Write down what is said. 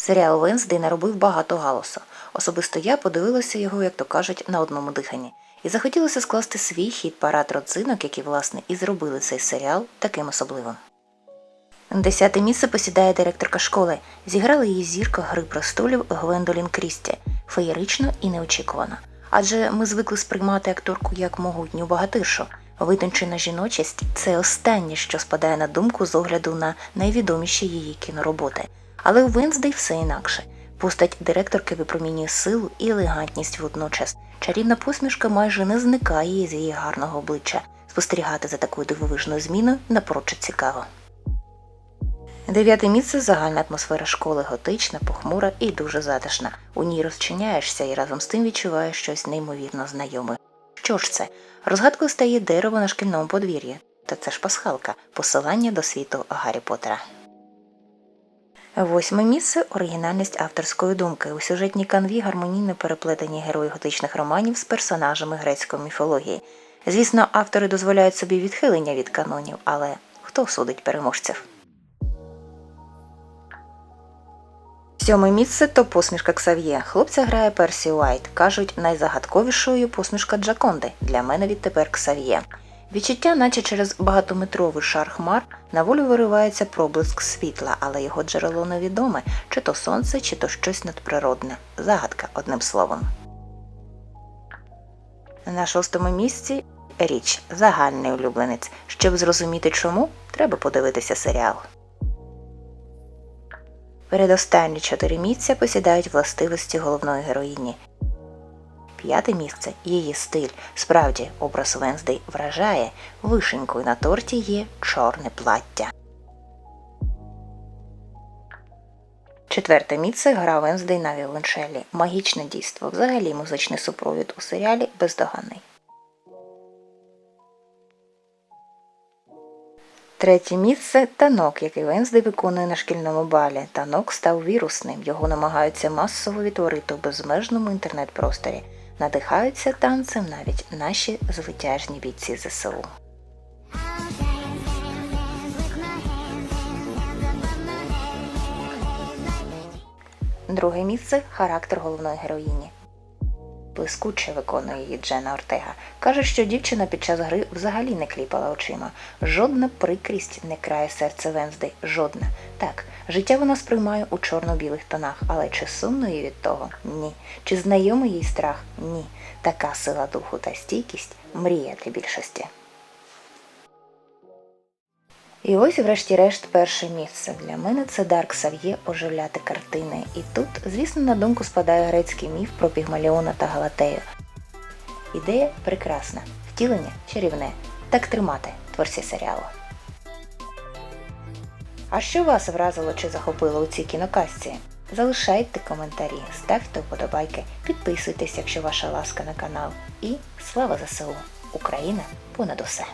Серіал Венсдей наробив багато галасу. Особисто я подивилася його, як то кажуть, на одному диханні. І захотілося скласти свій хід парад родзинок, які, власне, і зробили цей серіал таким особливим. Десяте місце посідає директорка школи. Зіграла її зірка гри престолів Гвендолін Крісті. Феєрично і неочікувано. Адже ми звикли сприймати акторку як могутню багатиршу. Витончена жіночість це останнє, що спадає на думку з огляду на найвідоміші її кінороботи. Але у Венздей все інакше. Постать директорки випромінює силу і елегантність водночас. Чарівна посмішка майже не зникає з її гарного обличчя. Спостерігати за такою дивовижною зміною напрочуд цікаво. Дев'яте місце загальна атмосфера школи готична, похмура і дуже затишна. У ній розчиняєшся і разом з тим відчуваєш щось неймовірно знайоме. Що ж це? Розгадкою стає дерево на шкільному подвір'ї. Та це ж пасхалка, посилання до світу Гаррі Поттера. Восьме місце оригінальність авторської думки. У сюжетній канві гармонійно переплетені герої готичних романів з персонажами грецької міфології. Звісно, автори дозволяють собі відхилення від канонів, але хто судить переможців? Сьоме місце то посмішка Ксав'є. Хлопця грає Персі Уайт. Кажуть, найзагадковішою посмішка Джаконди. Для мене відтепер Ксав'є. Відчуття, наче через багатометровий шар хмар, на волю виривається проблиск світла, але його джерело невідоме, чи то сонце, чи то щось надприродне. Загадка, одним словом. На шостому місці річ загальний улюбленець. Щоб зрозуміти чому, треба подивитися серіал. Передостанні чотири місця посідають властивості головної героїні. П'яте місце її стиль. Справді, образ Венздей вражає. Вишенькою на торті є чорне плаття. Четверте місце гра Венздей на віолончелі. Магічне дійство. Взагалі музичний супровід у серіалі бездоганний. Третє місце танок, який Венздей виконує на шкільному балі. Танок став вірусним. Його намагаються масово відтворити у безмежному інтернет-просторі. Надихаються танцем навіть наші звитяжні бійці ЗСУ. Друге місце характер головної героїні. Блискуче виконує її Джена Ортега. Каже, що дівчина під час гри взагалі не кліпала очима. Жодна прикрість не крає серце Венздей. Жодна. Так, життя вона сприймає у чорно-білих тонах, але чи сумно їй від того? Ні. Чи знайомий їй страх? Ні. Така сила духу та стійкість мрія для більшості. І ось, врешті-решт, перше місце. Для мене це Дарк Сав'є оживляти картини. І тут, звісно, на думку спадає грецький міф про Пігмаліона та Галатею. Ідея прекрасна, втілення чарівне. Так тримати творці серіалу. А що вас вразило чи захопило у цій кінокасті? Залишайте коментарі, ставте вподобайки, підписуйтесь, якщо ваша ласка на канал. І слава ЗСУ! Україна понад усе!